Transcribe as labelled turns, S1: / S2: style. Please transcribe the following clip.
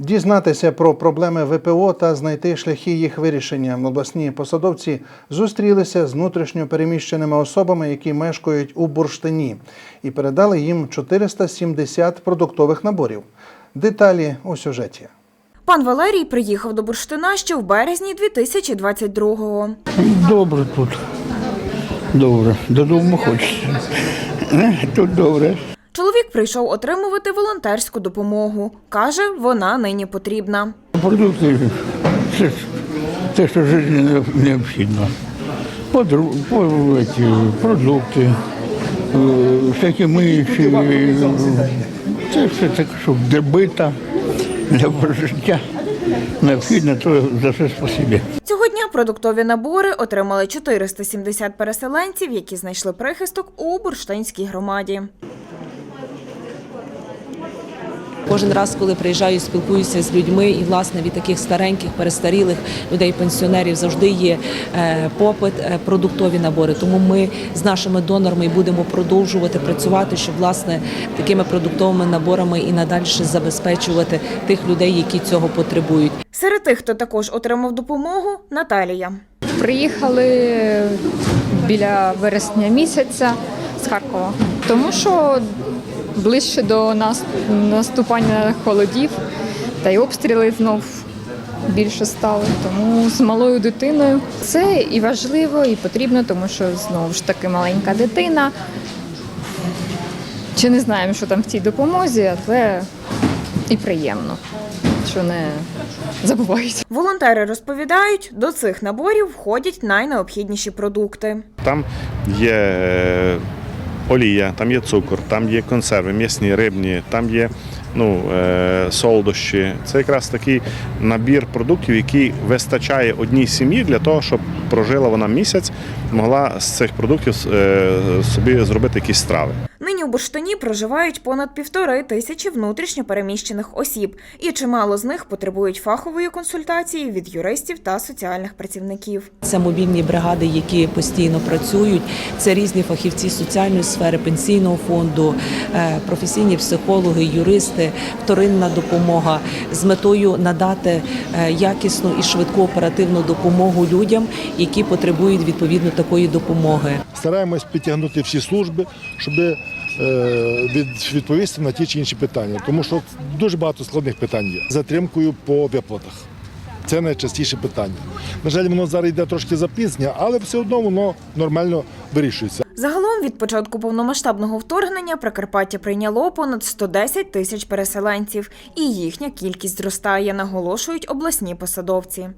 S1: Дізнатися про проблеми ВПО та знайти шляхи їх вирішення. Обласні посадовці зустрілися з внутрішньо переміщеними особами, які мешкають у бурштині, і передали їм 470 продуктових наборів. Деталі у сюжеті.
S2: Пан Валерій приїхав до Бурштина ще в березні 2022-го.
S3: Добре тут. Добре. Додому хочеться. Е, Тут добре.
S2: Прийшов отримувати волонтерську допомогу. Каже, вона нині потрібна.
S3: Продукти це те, що життя не- необхідно. Подру, по, продукти, е, всякі миючі. Це все так, щоб для бита, для прожиття необхідно, то за все спасибі.
S2: Цього дня продуктові набори отримали 470 переселенців, які знайшли прихисток у бурштинській громаді.
S4: Кожен раз, коли приїжджаю, спілкуюся з людьми, і власне від таких стареньких, перестарілих людей, пенсіонерів завжди є е, попит, е, продуктові набори. Тому ми з нашими донорами будемо продовжувати працювати, щоб власне такими продуктовими наборами і надалі забезпечувати тих людей, які цього потребують.
S2: Серед тих, хто також отримав допомогу, Наталія.
S5: Приїхали біля вересня місяця з Харкова, тому що ближче до нас наступання холодів та й обстріли знов більше стали. Тому з малою дитиною це і важливо, і потрібно, тому що знову ж таки маленька дитина. Чи не знаємо, що там в цій допомозі, але і приємно, що не забувають.
S2: Волонтери розповідають, до цих наборів входять найнеобхідніші продукти.
S6: Там є е, олія, там є цукор, там є консерви, м'ясні, рибні, там є ну, е, солодощі. Це якраз такий набір продуктів, який вистачає одній сім'ї для того, щоб прожила вона місяць, могла з цих продуктів е, собі зробити якісь страви.
S2: Нині у Бурштині проживають понад півтори тисячі внутрішньо переміщених осіб, і чимало з них потребують фахової консультації від юристів та соціальних працівників.
S4: Це мобільні бригади, які постійно працюють. Це різні фахівці соціальної сфери, пенсійного фонду, е, професійні психологи, юристи, вторинна допомога з метою надати е, якісну і швидку оперативну допомогу людям, які потребують відповідно такої допомоги.
S7: Стараємось підтягнути всі служби, щоб відповісти на ті чи інші питання, тому що дуже багато складних питань є. Затримкою по виплатах. Це найчастіше питання. На жаль, воно зараз йде трошки запізнення, але все одно воно нормально вирішується.
S2: Загалом від початку повномасштабного вторгнення Прикарпаття прийняло понад 110 тисяч переселенців, і їхня кількість зростає, наголошують обласні посадовці.